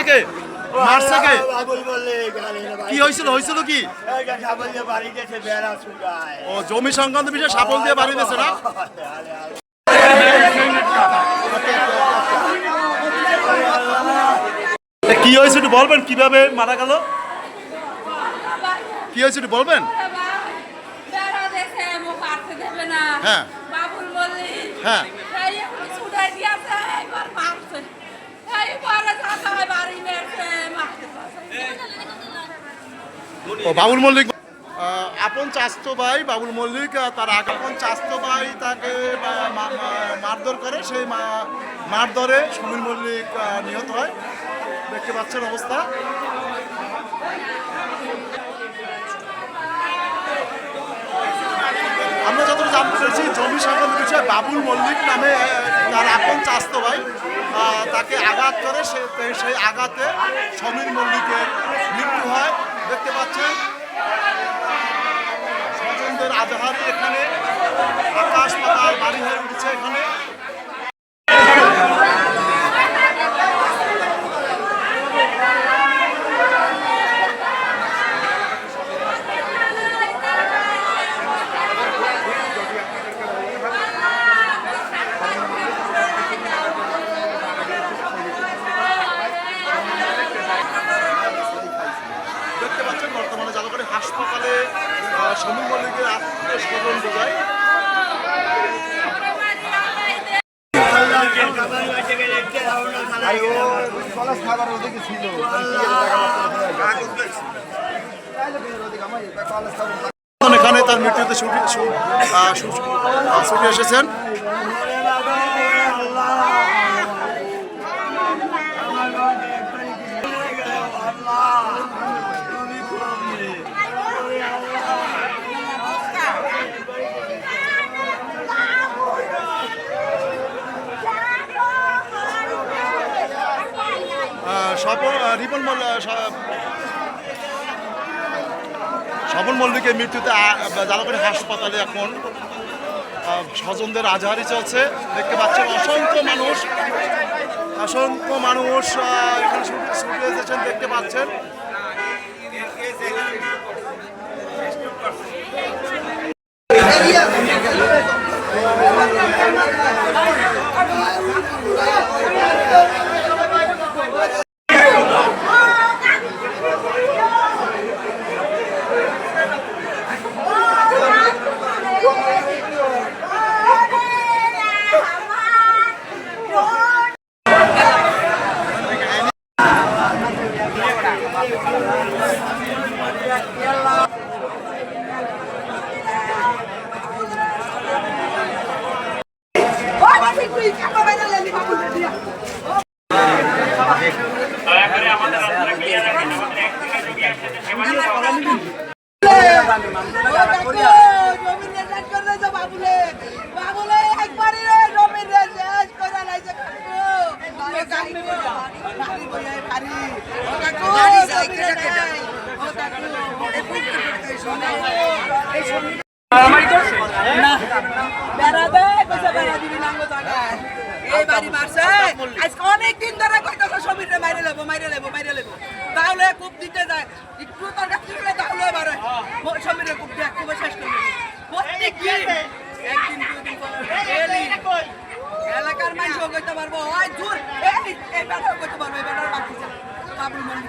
মারছে কে মারছে কে হয়েছিল? হয়েছিল কি? ও জমি সংক্রান্ত বিষয়ে সাপল দিয়ে বাড়ি দিয়েছে না? কি হয়েছে একটু বলবেন? কীভাবে মারা গেল? কি হয়েছে একটু বলবেন? হ্যাঁ। হ্যাঁ। এই এখন ছুটাই দিয়েছে এবার মারছে এই পরে চাচাই বাড়ি মেরছে মারতে ও বাবুল মল্লিক আপন চাস্তো ভাই বাবুল মল্লিক তার আপন চাস্তো ভাই তাকে মারধর করে সেই মারধরে সমীর মল্লিক নিহত হয়। দেখতে পাচ্ছেন অবস্থা। আমরা যতটা জানতে পেরেছি জমি সংক্রান্ত বিষয়ে বাবুল মল্লিক নামে তার আপন চাস্তো ভাই তাকে আঘাত করে সে সেই আঘাতে সমীর মল্লিকের মৃত্যু হয়। দেখতে পাচ্ছেন? স্বজনদের আজহারি এখানে। আকাশ পাতাল বাড়ি হয়ে উঠেছে এখানে দেখতে পাচ্ছেন বর্তমানে জালকারি হাসপাতালে আহ, মল্লিকের আত্মীয় বোঝায় এখানে তার মৃত্যুতে ছুটি এসেছেন। রিপন মল্ল স্বপন মল্লিকের মৃত্যুতে জালাপাড়ি হাসপাতালে এখন স্বজনদের আজহারি চলছে। দেখতে পাচ্ছেন অসংখ্য মানুষ অসংখ্য মানুষ এখানে দেখতে পাচ্ছেন। আমার তো না। বেড়া দেয় কোথা বেড়া দিবি এই বাড়ি মারছে। আজকে অনেক দিন ধরে কইতাছে সমীরে মাইরে লেবো মাইরে লেবো মাইরে লেবো। তাহলে কূপ দিতে যায়। একটু তোর কাছে গেলে তাহলে এবারে সমীরে কূপ দিয়ে একটু শেষ করে প্রত্যেক দিন একদিন দুদিন daily এলাকার মানুষ কইতে পারব ওই দূর এই এই কইতে পারব এই ব্যাপার বাকি বাবুল মন্দির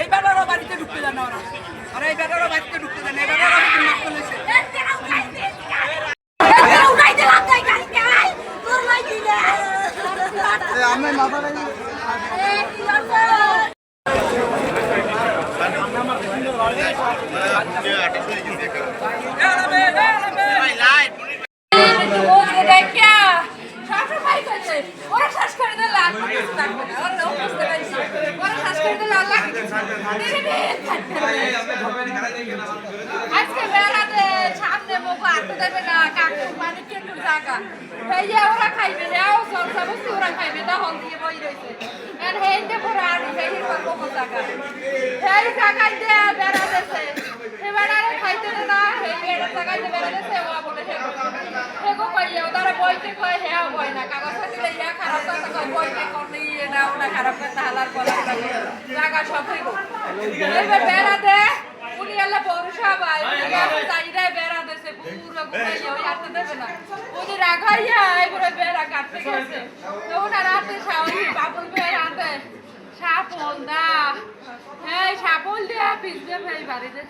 এই এই ব্যাপারও বাড়িতে ঢুকতে দেন না ওরা। আর এই বাড়িতে ঢুকতে দেন এই ব্যাপারও মাফ করেছে আমি মাথা ওরা শ্বাস করে দিল ওরা বুঝতে পারছি ওরা শ্বাস করে দিল আজকে বেড়াতে সামনে মুখ আটকে দেবে না, কাকু মানে কেটু জায়গা। ওরা খাইবে ওরা খাইবে, তখন দিয়ে বই রয়েছে। বইতে কয় হে বই না কাগজ থাকলে ইয়া খারাপ কথা বইকে করলি এটা ওটা খারাপ কথা হালার করার জায়গা সব হইব এবার বেড়া উনি এলে পৌরসভায় চাইরাই বেড়া দেছে পুরো ঘুরাইয়া ওই আটতে দেবে না উনি রাখাইয়া এবারে বেড়া কাটতে গেছে তো ওনার হাতে সাহসী বাবুল বেড়া হাতে সাপল দা। এই সাপল দিয়া পিছবে ভাই বাড়িতে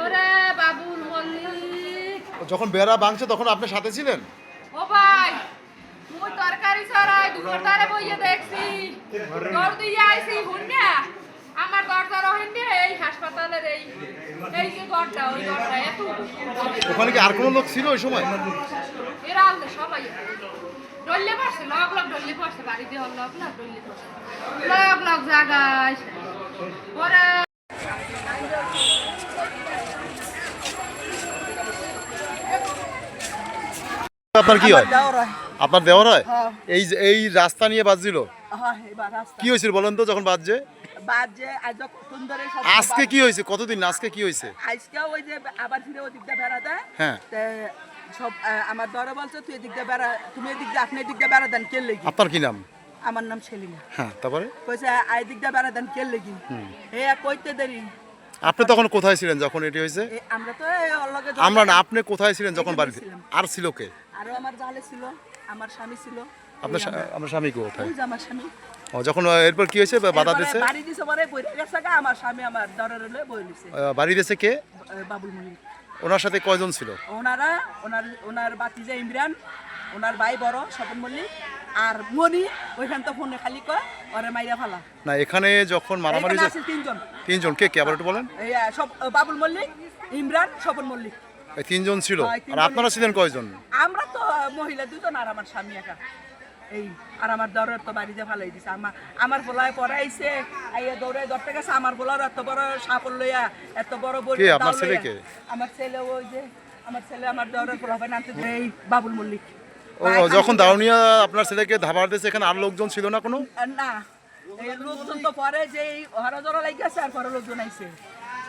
ওরে বাবুল মল্লিক। যখন বেড়া ভাঙছে তখন আপনার সাথে ছিলেন? ও ভাই মুই তরকারি সরাই দুপুর তারে বইয়ে দেখছি। দর দিয়ে আইছি হুন্না আমার দরজার হিন্দি এই হাসপাতালের এই এই যে ঘরটা ওই ঘরটা এত ওখানে কি আর কোনো লোক ছিল ওই সময়? এরা সবাই। পড়ছে ডল্লে পড়ছে বাড়িতে ডল্লে পড়ছে জায়গায় পরে আপনার কি হয়? আপনার দেওয়ার হয়? হ্যাঁ। এই যে এই রাস্তা নিয়ে বাজছিল? হ্যাঁ, কি হয়েছিল বলেন তো যখন বাজছে? আজকে কি হয়েছে? কতদিন? আজকে কি হয়েছে? আজকেও ওই যে আবার ফিরে ওদিক দিয়ে বেড়া দেয় হ্যাঁ। সব আমার দরে বলছে তুই এদিক দিয়ে বেড়া তুমি এদিক দিয়ে আপনি এদিক দিয়ে বেড়া দেন কে লেগি? আপনার কি নাম? আমার নাম সেলিনা। হ্যাঁ তারপরে? কইছে আই দিক দিয়ে বেড়া দেন কে লেগি? এ কইতে দেরি। আপনি তখন কোথায় ছিলেন যখন এটি হয়েছে? আমরা তো আমরা না আপনি কোথায় ছিলেন যখন বাড়িতে? আর ছিল কে? আরও আমার জালে ছিল আমার স্বামী ছিল। আপনার আমরা- স্বামী কোথায়? আমার স্বামী। ও, যখন এরপর কি হয়েছে? বাধা দিয়েছে? বাড়ি দিছে পরে বইরে গেছে আমার স্বামী আমার দরে রইলে বই লিছে বাড়ি দিয়েছে কে? বাবুল মল্লিক। ওনার সাথে কয়জন ছিল? ওনারা ওনার ওনার বাতিজা ইমরান ওনার ভাই বড় স্বপন মল্লিক আর মনি ওইখান তো ফোনে খালি কয় ওরে মাইরা ফালা। না এখানে যখন মারামারি আছে তিনজন। তিনজন কে কে আবার একটু বলেন। এই সব বাবুল মল্লিক ইমরান স্বপন মল্লিক। এই তিনজন ছিল। হ্যাঁ, আর আপনারা ছিলেন কয়জন? আমরা তো মহিলা দুজন আর আমার স্বামী একা। এই আর আমার দরের তো বাড়িতে ফালাই দিছে। আমার আমার পোলায় পড়াইছে আইয়া দৌড়ে ধরতে গেছে আমার পোলার এত বড় সাপল লইয়া এত বড়। কে? আমার ছেলে ওই যে আমার ছেলে আমার দরের পোলা ভাই নামতে এই বাবুল মল্লিক। ও যখন দাউনিয়া আপনার ছেলেকে ধাবার দিয়েছে এখানে আর লোকজন ছিল না কোনো? না। এই লোকজন তো পরে যে এই হরা জরা লাগিয়েছে আর পরে লোকজন আইছে।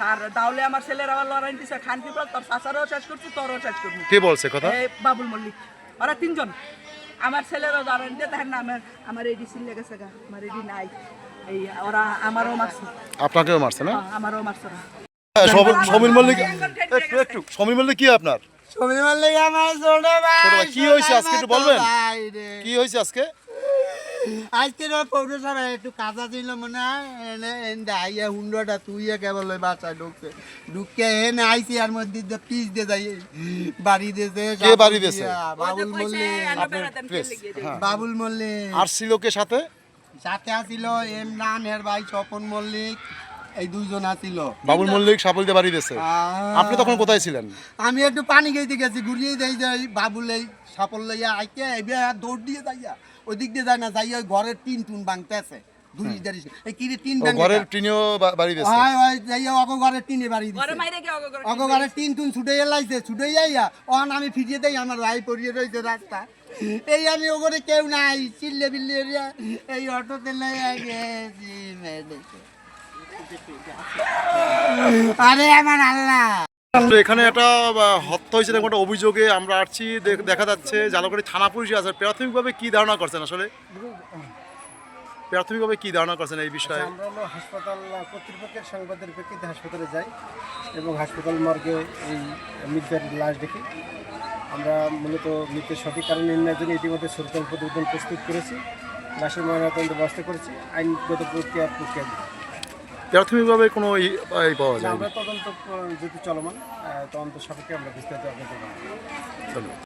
আর তাহলে আমার ছেলের আবার লড়াই দিছে খান কি তোর শাসারও শেষ করছি তোরও শেষ করবি কে বলছে কথা? এই বাবুল মল্লিক। ওরা তিনজন। আমার ছেলেরও ধরেন দিয়ে তাহার না আমার এডি সিল লেগেছে গা আমার এডি নাই এই ওরা আমারও মারছে। আপনাকেও মারছে না? হ্যাঁ, আমারও মারছে হ্যাঁ, সমীর মল্লিক একটু একটু সমীর মল্লিক কি আপনার? ছবি মারলে আমার ছোট ভাই কি হয়েছে আজকে একটু বলবেন? কি হয়েছে আজকে? আজকে পৌরসভায় একটু কাজা ছিল মনে হয় আইয়া হুন্ডটা তুইয়া কেবল ওই বাসায় ঢুকছে ঢুকে এনে আইসি আর মধ্যে দিয়ে পিস দিয়ে যাই বাড়ি দিয়েছে কে বাড়ি দিয়েছে? বাবুল মল্লিক। হ্যাঁ। বাবুল মল্লিক। আর ছিল কে সাথে? সাথে আসিল এমরান এর ভাই স্বপন মল্লিক এই দুইজন আসিল বাবুল মল্লিক সাফল দিয়ে বাড়ি দিয়েছে। আপনি তখন কোথায় ছিলেন? আমি একটু পানি খেতে গেছি ঘুরিয়ে যাই যে এই বাবুল এই সাপল লইয়া আইকে এবার দৌড় দিয়ে যাইয়া। ওই দিক দিয়ে যায় না যাই ওই ঘরের টিন টুন ভাঙতেছে এই কিরে টিন ঘরের কা? বাড়ি দিয়েছে হয় হয় যাইয়া অগ ঘরের টিনে বাড়ি দিছে। মাইরে গিয়ে অগো করে অগ ঘরের টিন টুন ছুটে এলাইছে ছুটে যাইয়া অন আমি ফিরিয়ে দেই আমার ভাই পড়িয়ে রয়েছে রাস্তা। এই আমি কেউ নাই চিল্লে বিল্লে এই অটোতে গেছি। আরে আমার আল্লাহ! এখানে একটা হত্যা হয়েছে একটা অভিযোগে আমরা আসছি, দেখা যাচ্ছে জালকাড়ি থানা পুলিশ আছে। প্রাথমিকভাবে কি ধারণা করছেন আসলে? প্রাথমিকভাবে কি ধারণা করছেন এই বিষয়ে? আমরা হলো হাসপাতাল কর্তৃপক্ষের সংবাদের প্রেক্ষিতে হাসপাতালে যাই এবং হাসপাতাল মার্গে এই মৃতের লাশ দেখি। আমরা মূলত মৃতের সঠিক কারণ নির্ণয়ের জন্য ইতিমধ্যে সরকার প্রতিবেদন প্রস্তুত করেছি। লাশের ময়নাতদন্ত ব্যবস্থা করেছি। আইনগত প্রক্রিয়া প্রক্রিয়া। প্রাথমিকভাবে কোনো ই- পাওয়া যায় আমরা তদন্ত যদি যেহেতু চলমান তদন্ত সাপেক্ষে আমরা বিস্তারিত আপনাদের ধন্যবাদ।